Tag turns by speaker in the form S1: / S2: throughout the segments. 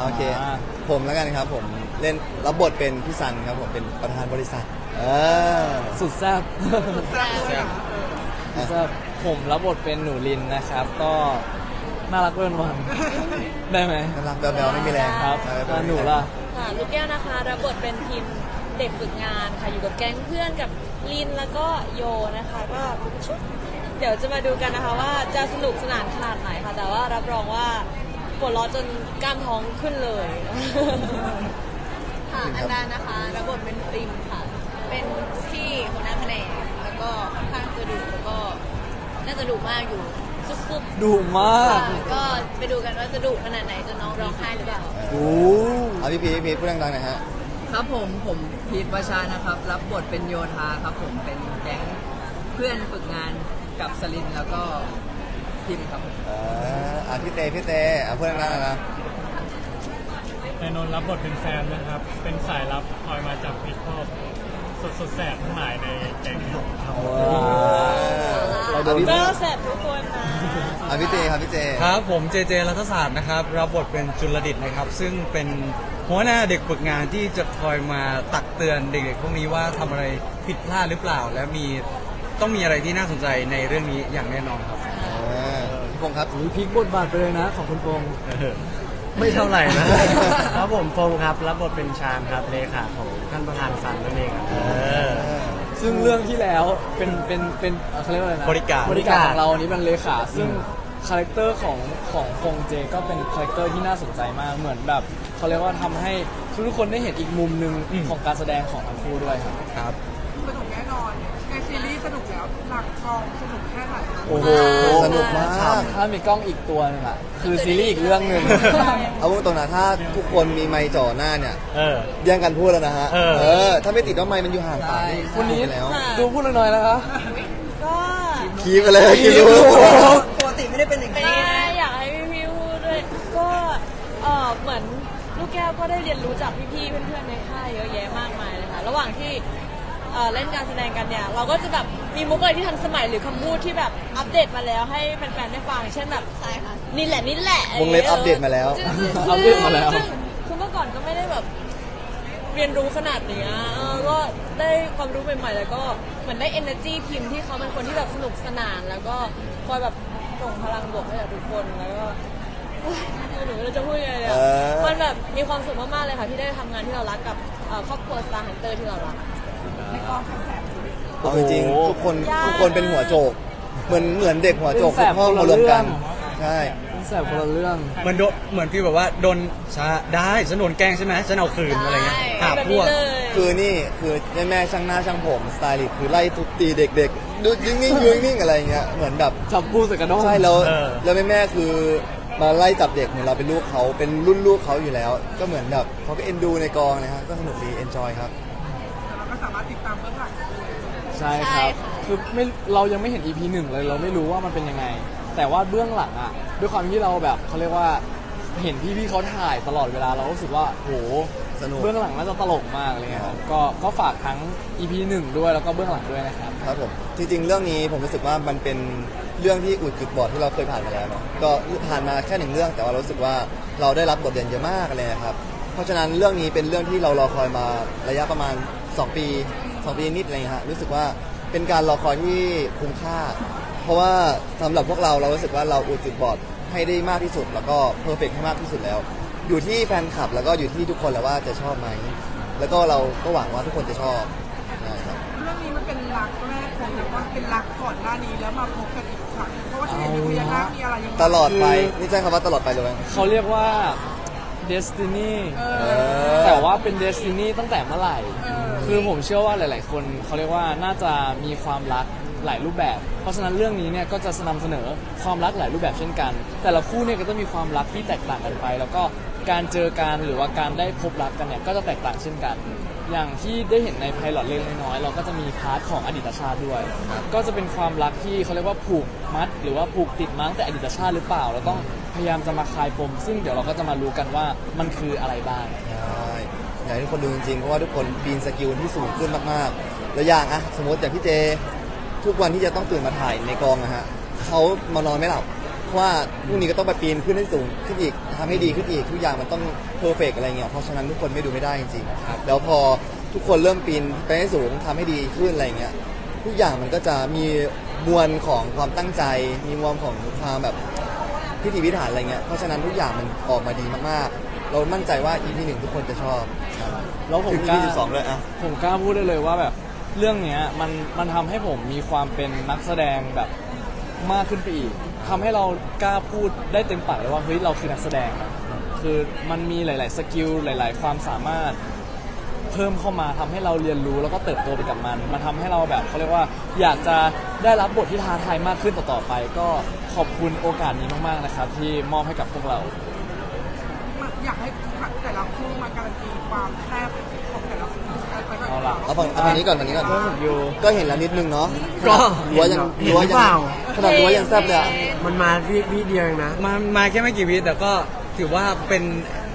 S1: โอเค
S2: อ่า
S1: ผมแล้วกันครับผมเล่นรับบทเป็นพี่ซันครับผมเป็นประธานบริษัท เออ
S2: สุดแซ่บ
S3: แซ่บเลยนะเออ
S2: สุดแซ่บผมรับบทเป็นหนูลินนะครับ ก็น่ารักเกินวัน ได้ไหม
S1: น่ารักแบลๆไม่มีแรง
S2: ครับ
S1: ใช่
S2: แล้วหนูล่ะ
S4: ค่ะลูกแก้วนะคะรับบทเป็นทีมเด็กฝึกงานค่ะอยู่กับแก๊งเพื่อนกับลินแล้วก็โยนะคะ ก็ชุบ เดี๋ยวจะมาดูกันนะคะว่าจะสนุกสนานขนาดไหนค่ะ แต่ว่ารับรองว่าปวดร้อนจนกล้ามท้องขึ้นเลย
S5: ค่ะอันดานะคะรับบทเป็นปริมค่ะ เป็นพี่หัวหน้าแผนกแล้วก็ค่อนข้างจะดุแล้วก็น่าจะดุมากอยู่
S4: สุด
S2: ดุมาก
S5: ค่ะก็ไปดูกันว่าจะดุขนาดไหนจนน้องร้องไห้หรือเปล่า
S2: โอ้
S1: เอาพี่พีชพี่พีชพูดดังๆหน่อยฮะ
S3: ครับผมผมพีทวชานะครับ รับบทเป็นโยธาครับผมเป็นแก๊งเพื่อนฝึกงาน กับสลินแล้วก็พิมพ์ครับผม
S1: เอออะพี่เตพี่เตอะพูดดังๆหน่อยนะ
S6: นายนนท์รับบทเป็นแซมนะครับ เป็นสายลับคอยมาจับผิดชอบสุดสุดแสบทั้งหลายในแก๊งครับ
S2: เรา
S1: อะ
S2: โดน
S1: พี่
S4: ๆก็แสบทุกคนนะ
S1: อะพี่เตครับพี่เต
S7: ครับผมเจเจรัฐศาสตร์นะครับรับบทเป็นจุลดิตนะครับ ซึ่งเป็นหัวหน้าเด็กฝึกงานที่จะคอยมาตักเตือนเด็กๆพวกนี้ว่าทำอะไรผิดพลาดหรือเปล่า และมี ต้องมีอะไรที่น่าสนใจในเรื่องนี้อย่างแน่นอนครับ
S1: เออพี่พงษ์ครับ
S2: มีพลิกบทบาทไปเลยนะของคุณพงษ์
S8: ไม่เท่าไหร่นะ ครับผมพงษ์ครับรับบทเป็นชามครับเลขาของท่านประธานซันนั่นเองครับ
S2: ซึ่งเรื่องที่แล้วเป็นเป็นเป็นเขาเรียกว่าอะไรนะ
S7: บริการ
S2: บริการของเราอันนี้เป็นเลขา ซึ่งคาแรคเตอร์ของของพงษ์เจก็เป็นคาแรคเตอร์ที่น่าสนใจมากเหมือนแบบเขาเรียกว่าทำให้ทุกๆคนได้เห็นอีกมุมหนึ่งของการแสดงของทั้งคู่ด้วยครับ
S7: ครับ
S3: หลักกองสนุกแค่ไหนคะ
S2: โอ้โห
S1: สนุกมาก
S2: ถ้ามีกล้องอีกตัวหนึงอะคือซีรีส์อีกเรื่องหนึ่ง
S1: เอาพูดตรงนะถ้าทุกคนมีไมค์จ่อหน้าเนี่ย
S7: เออ
S1: แย่งกันพูดแล้วนะฮะ
S7: เออ
S1: เออถ้าไม่ติดว่าไมค์มันอยู่ห่างปากนี่
S2: วันนี้
S1: ไปแล้ว
S2: ดูพูดหน่อยๆนะคะ
S4: ก็
S1: คีบไปเลยคีบดู
S3: ปกติไม่ได้เป็นอย่าง
S4: ไม่
S3: นี้นะ
S4: อยากให้พี่ๆพูดด้วย ก็เออเหมือนลูกแก้วก็ได้เรียนรู้จากพี่ๆเพื่อนๆในค่ายเยอะแยะมากมายเลยค่ะ ระหว่างที่ เอ่อเล่นการแสดงกันเนี่ยเราก็จะแบบมีมุกอะไรที่ทันสมัยหรือคำพูดที่แบบอัปเดตมาแล้วให้แฟนๆได้ฟังเช่นแบบ
S5: ใช่ค่ะ
S4: นี่แหละนี่แหละ
S1: วงเล็บอัปเดตมาแล้ว
S4: ซึ่งซึ่ง
S2: อัปเดตมาแล้ว
S4: ซึ่งคือเมื่อก่อนก็ไม่ได้แบบ เรียนรู้ขนาดเนี้ยเออก็ได้ความรู้ใหม่ๆ แล้วก็เหมือนได้ energy พิมพ์ที่เขาเป็นคนที่แบบสนุกสนาน แล้วก็คอยแบบส่งพลังบวกให้กับทุกคนแล้วก็เฮ้ยหนูไม่รู้จะพูดยังไงเลย
S1: เอ
S4: อะ
S1: อ
S4: มันแบบมีความสุขมากๆเลยค่ะที่ได้ทำงานที่เรารักกับเอ่อครอบครัว Star Hunter ที่เรารัก
S1: เอาจริงๆทุกคน
S4: ยาก
S1: ทุกคนเป็นหัวโจก เหมือนเหมือนเด็กหัวโจก
S2: เป็นแส
S1: ทุ
S2: บ
S1: กห้อง
S2: คนละ
S1: มารวมกัน
S2: เรื่อง
S1: ใช่
S2: เป็นแสบคนละเรื่อง
S7: เหมือนโดนเหมือนพี่แบบว่าโดนชาได้ฉันโดนแกล้งใช่ไหมฉันเอาคืนอะไรเงี้ย
S5: ได้
S7: หา
S4: แบบ
S7: พ
S4: นี้
S7: วก
S4: เลย
S1: คือนี่คือแม่แม่ช่างหน้าช่างผมสไตลิสต์คือไล่ทุบตีเด็กๆดูนิ่งๆอยู่นิ่งๆอะไรเงี้ยเหมือนแบบ
S2: จับกู้ใส่กระด้ง
S1: ใช่แล้ว
S7: เออ
S1: แล้วแม่แม่ๆคือมาไล่จับเด็กเหมือนเราเป็นลูกเขาเป็นรุ่นลูกเขาอยู่แล้ว ก็เหมือนแบบเขาก็เอ็นดูในกองนะครับก็สนุกดีเอนจอยครับ
S3: แต่เราก็สามารถติดตามเบื้องหลังได้ด้วย
S2: ใช่ค
S5: ใช่
S2: รับ
S5: ค่ะ
S2: คือไม่เรายังไม่เห็น EP หนึ่งเลยเราไม่รู้ว่ามันเป็นยังไง แต่ว่าเบื้องหลังอะด้วยความที่เราแบบเขาเรียกว่าเห็นพี่ๆเขาถ่ายตลอดเวลาเราก็รู้สึกว่าโห
S1: สนุก
S2: เบื้องหลังน่าจะตลกมากเลยครับ ก็ก็ฝากทั้ง EP หนึ่งด้วยแล้วก็เบื้องหลังด้วยนะครับ
S1: ครับผมจริงๆ เรื่องนี้ผมรู้สึกว่ามันเป็นเรื่องที่อุดจุดบอดที่เราเคยผ่านมาแล้วเนาะก็ผ่านมาแค่หนึ่งเรื่องแต่ว่าเรารู้สึกว่าเราได้รับบทเรียนเยอะมากเลยนะครับเพราะฉะนั้นเรื่องนี้เป็นเรื่องที่เรารอคอยมาระยะประมาณ 2 ปี2ปีนิดอะไรอย่างเงี้ยฮะรู้สึกว่าเป็นการรอคอยที่คุ้มค่า เพราะว่าสำหรับพวกเราเรารู้สึกว่าเราอุดจุดบอดให้ได้มากที่สุด แล้วก็เพอร์เฟกให้มากที่สุดแล้ว อยู่ที่แฟนคลับแล้วก็อยู่ที่ทุกคนแล้วว่าจะชอบไหมแล้วก็เราก็หวังว่าทุกคนจะชอบนะครับ
S3: เรื่องนี้มันเป็นรักแรกของหรือว่าเป็นรักก่อนหน้านี้แล้วมาพบกันอีกครั้งเพราะว่าที่เห็นมีพญานาคมีอะไรยังไง
S1: ตลอดไป
S2: คือ
S1: นี่ใช้คำว่าตลอดไปเลยไหม
S2: เขาเรียกว่า destiny
S3: เอ
S1: เอ
S3: อ
S1: อ
S2: แต่ว่าเป็น destiny ตั้งแต่เมื่อไหร่
S3: เออ
S2: คือผมเชื่อว่าหลาย ๆ คนเขาเรียกว่าน่าจะมีความรักหลายรูปแบบ เพราะฉะนั้นเรื่องนี้เนี่ยก็จะนำเสนอความรักหลายรูปแบบเช่นกัน แต่ละคู่เนี่ยก็จะมีความรักที่แตกต่างกันไป แล้วก็การเจอกันหรือว่าการได้พบรักกันเนี่ยก็จะแตกต่างเช่นกัน อย่างที่ได้เห็นในไพลอตเล็กน้อยๆเราก็จะมีพาร์ทของอดีตชาติด้วย ก็จะเป็นความรักที่เขาเรียกว่าผูกมัด หรือว่าผูกติดมั้งแต่อดีตชาติหรือเปล่า เราต้องพยายามจะมาคลายปม ซึ่งเดี๋ยวเราก็จะมารู้กันว่ามันคืออะไรบ้าง
S1: อยากให้ทุกคนดูจริงๆ เพราะว่าทุกคนปีนสกิลที่สูงขึ้นมากๆแล้วอย่างอะสมมติอย่างพี่เจ ทุกวันที่จะต้องตื่นมาถ่ายในกองนะฮะเขามานอนไม่หลับเพราะว่าพรุ่งนี้ก็ต้องไปปีนขึ้นให้สูงขึ้นอีกทำให้ดีขึ้นอีกทุกอย่างมันต้องเพอร์เฟกอะไรเงี้ยเพราะฉะนั้นทุกคนไม่ดูไม่ได้จริงๆแล้วพอทุกคนเริ่มปีนไปให้สูงทำให้ดีขึ้นอะไรเงี้ยทุกอย่างมันก็จะมีมวลของความตั้งใจ มีมวลของความแบบพิถีพิถันอะไรเงี้ยเพราะฉะนั้นทุกอย่างมันออกมาดีมากๆ เรามั่นใจว่า EP หนึ่งทุกคนจะชอบครับ
S2: แล้วผม
S1: ถึง
S2: กล้า
S1: EP สิบสองเลยอะ
S2: ผมกล้าพูดได้เลยว่าแบบเรื่องเนี้ยมันมันทำให้ผมมีความเป็นนักแสดงแบบมากขึ้นไปอีกทำให้เรากล้าพูดได้เต็มปากเลยว่าเฮ้ยเราคือนักแสดงนะคือมันมีหลาย ๆ สกิลหลาย ๆ ความสามารถ เพิ่มเข้ามาทำให้เราเรียนรู้แล้วก็เติบโตไปกับมัน มันทำให้เราแบบเขาเรียกว่าอยากจะได้รับบทที่ท้าทายมากขึ้นต่อๆไป ก็ขอบคุณโอกาสนี้มากๆนะครับที่มอบให้กับพวกเรา
S9: อยากให้แต่ละคู่มาการันตีความแซ่บของแต่ละคู่ไปก่อน
S2: เอาล่ะ
S1: เอาฝั่งเอาฝั่งนี้ก่อนฝั่งนี้ก่อน
S2: เรื่องของยู
S1: ก็เห็นแล้วนิดนึงเนาะ
S8: ก็
S1: รั้วยัง
S8: เห็น
S1: รั้ว
S8: หรือ
S1: ยั
S8: เปล่า
S1: ขนาดรั้วยังแซ่บเลยอะ
S8: มันมาวิวิเดียวเองนะ
S7: มามาแค่ไม่กี่วิแต่ก็ถือว่าเป็น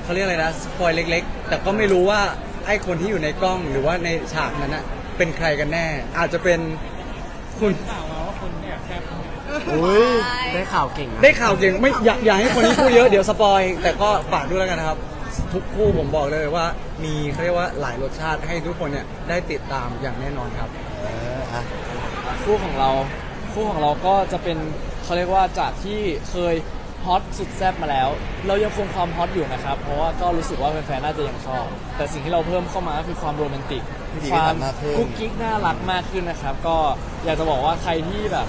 S7: เขาเรียกอะไรนะสปอยเล็ก ๆ แต่ก็ไม่รู้ว่าไอ้คนที่อยู่ในกล้องหรือว่าในฉากนั้นน่ะเป็นใครกันแน่ อาจจะเป็นคุณ
S1: อุ้ย
S8: ได้ข่าวเก่งนะ
S7: ได้ข่าวเก่งไม่อยากอยากให้คนนี้พูดเยอะเดี๋ยวสปอย แต่ก็ฝากด้วยแล้วกันนะครับ ทุกคู่ผมบอกเลยว่า มีเขาเรียกว่าหลายรสชาติให้ทุกคนเนี่ยได้ติดตามอย่างแน่นอนครับ
S1: เอออะ
S2: คู่ของเราคู่ของเราก็จะเป็นเขาเรียกว่าจากที่เคย ฮอตสุดแซ่บมาแล้ว เรายังคงความฮอตอยู่นะครับ เพราะว่าก็รู้สึกว่าแฟนๆน่าจะยังชอบ แต่สิ่งที่เราเพิ่มเข้ามาก็คือความโรแมนติก
S1: พิถีพิ
S2: ควา
S1: ถั
S2: ม
S1: นมากขึ้น
S2: กุ๊กกิ๊กน่ารักมากขึ้นนะครับ ก็อยากจะบอกว่าใครที่แบบ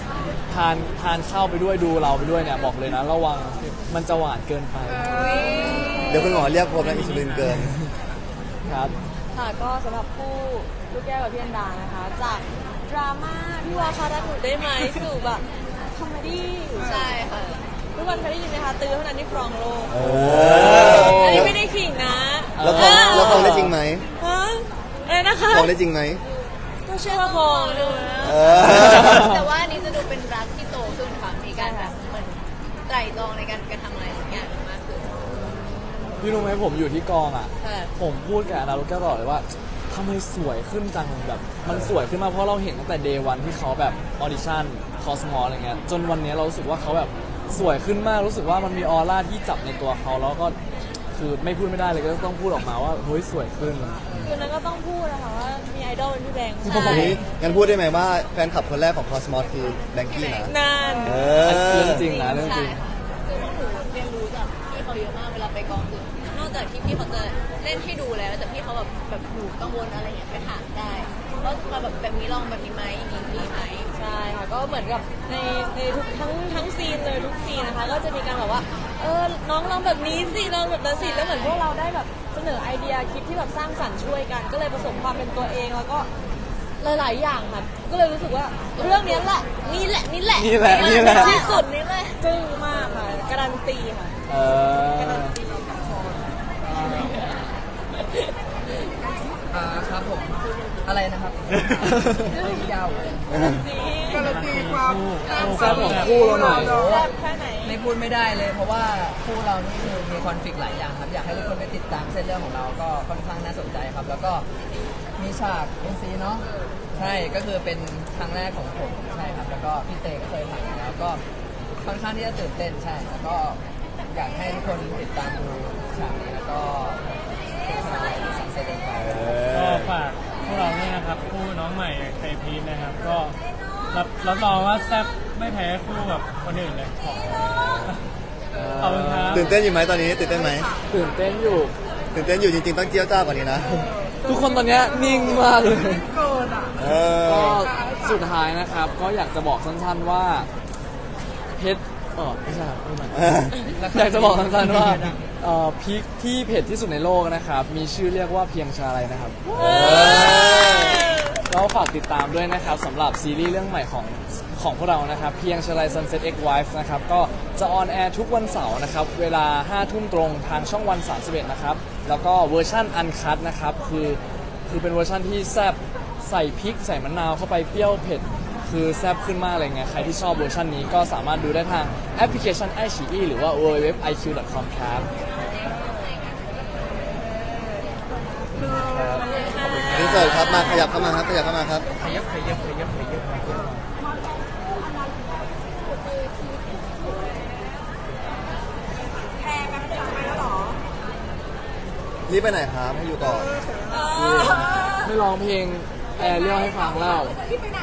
S2: ทานทานข้าวไปด้วยดูเราไปด้วยเนี่ยบอกเลยนะระวังมันจะหวานเกินไป
S1: เดี๋ยวคุณหมอเรียกผมนะอิสุลินเกิน
S2: ครับ
S4: ค่ะก็สำหรับคู่ลูกแก้วกับพี่อันดานะคะ จากดราม่าพี่วาคารักหนูได้ไหมสู่แบบคอมเมดี้
S5: ใช่ค่ะ
S4: ทุกคนเคยได้ยินไหมคะตื้อเท่านั้นที่ครองโลก
S1: เอ
S4: อันนี้
S1: อ
S4: ไม่ได้ขิงนะ
S1: แล้วคลองแล้วคลองได้จริงไหม
S4: ฮะอะไรนะคะ
S1: คลองได้จริงไหม
S4: ก็เชื่อครองดูนะ
S1: เออ
S5: แต่ว่าอันนี้จะดูเป็นรักที่โตขึ้นค่ะมีการแบบเหมือนไตร่ตรองในการกระทำอะไรสักอย่างมากขึ้น
S2: พี่รู้ไหมผมอยู่ที่กองอะ
S5: ค่ะ
S2: ผมพูดกับอนารุกแก้วตลอดเลยว่าทำไมสวยขึ้นจังแบบ มันสวยขึ้นมาเพราะเราเห็นตั้งแต่เดย์วันที่เขาแบบออดิชั่นคอสมออะไรเงี้ยจนวันนี้เรารู้สึกว่าเขาแบบ สวยขึ้นมากรู้สึกว่ามันมีออร่าที่จับในตัวเขาแล้วก็คือไม่พูดไม่ได้เลยก็ต้องพูดออกมาว่าเฮ้ยสวยขึ้น
S4: คือนั้นก็ต้องพูดนะคะว่ามีไอดอลเป็นพี่แบงค์
S1: อันนี้งั้นพูดได้ไหมว่าแฟนคลับคนแรกของคอสมอสคือแบงกี้นะ
S4: นาน
S1: เอ
S2: เรื่
S1: อ
S2: องจริงนะเรื่องจริง
S5: คือพวกหนูเรียนรู้จากพี่เขาเยอะมากเวลาไปกองคือนอกจากที่พี่เขาจะเล่นให้ดูแล้ว แต่พี่เขาแบบแบบหนูกังวลอะไรอย่างเงี้ยไปถามได้ว่ามาแบบแบบนี้ลองแบบนี้ไหมอย่างนี้ดีไหม
S4: ใช่ค่ะก็เหมือนกับในในทุกทั้งทั้งซีนเลยทุ กซีนนะคะก็จะมีการแบบว่า เออ น้องลองแบบนี้สิลองแบบนั้นสิ แล้วเหมือนพวกเราได้แบบเสนอไอเดียคิดที่แบบสร้างสรรค์ช่วยกัน ก็เลยผสมความเป็นตัวเองแล้วก็หลาย ๆ อย่างค่ะ ก็เลยรู้สึกว่าเรื่องเนี้ยแหละ นี่แหละ นี่แหละ
S2: นี่แหละนี่แหละ
S4: ที่สุดนี่แหละจึ้งมากค่ะ การันตีค่ะ
S2: เออ
S3: อ่าครับผม อะไรนะครับยาว
S9: การันตีความ
S2: แซ่บของคู่เราหน่อย
S4: แซ่บแค่ไหน
S3: ไม่ พูดไม่ได้เลย เพราะว่าคู่เรานี่คือมีคอนฟ lict หลายอย่างครับ อยากให้ทุกคนไปติดตามเส้นเรื่องของเราก็ค่อนข้างน่าสนใจครับ แล้วก็มีฉากเอ็นซีเนาะใช่ก็คือเป็นครั้งแรกของผมใช่ครับ แล้วก็พี่เตก็เคยผ่านมาแล้วก็ค่อนข้างที่จะตื่นเต้นใช่แล้วก็อยากให้ทุกคนติดตามดูฉากนี้แล้วก็ทุกฉากในสังเสร็จไป
S6: ก็ฝากพวกเราด้วยนะครับคู่น้องใหม่ไทยพีชนะครับ ก็ รับรับรองว่าแซ่บไม่แพ้คู่แบบคนอื่นเลยขอบขอบคุณครับ
S1: ตื่นเต้นอยู่ไหมตอนนี้ตื่นเต้นไหม
S2: ตื่นเต้นอยู่
S1: ตื่นเต้นอยู่จริงๆต้องเจียวจ้าวกว่านี้นะ
S2: ทุกคนตอนเนี้ยนิ่งมากเลย
S9: เกินอะ
S1: เอ
S2: ก็
S1: อ
S2: สุดท้ายนะครับ ก็อยากจะบอกสั้นๆว่าเพชรเออไม่ใช่ครับไม่ใหม่
S1: เออ
S2: อยากจะบอกสั้นๆว่าเอ่อพริกที่เผ็ดที่สุดในโลกนะครับ มีชื่อเรียกว่าเพียงชาอะไรนะครับ ก็ฝากติดตามด้วยนะครับสำหรับซีรีส์เรื่องใหม่ของของพวกเรานะครับเพียงชาลัย Sunset X Wife นะครับก็จะออนแอร์ทุกวันเสาร์นะครับเวลา 5 ทุ่มตรงทางช่องวัน 31 นะครับ แล้วก็เวอร์ชั่นอันคันะครับคือคือเป็นเวอร์ชั่นที่แซบใส่พริกใส่มะนาวเข้าไปเปรี้ยวเผ็ด คือแซบขึ้นมากเลยไงใครที่ชอบเวอร์ชันนี้ก็สามารถดูได้ทางแอปพลิเคชัน i อ e หรือว่า www.iq.com ครับ
S1: เกิดครับมาขยับเข้ามาครับขยับเข้ามาครับ
S6: ขยับขยับขยับขยับ
S7: แพ
S9: งกันไปแล้วห
S1: รอรีบไปไหนครับให้อยู่ก่อน
S2: ไม่ร้องเพลงแอร์เรียลให้ฟังแล้ว
S5: รีบไปไหน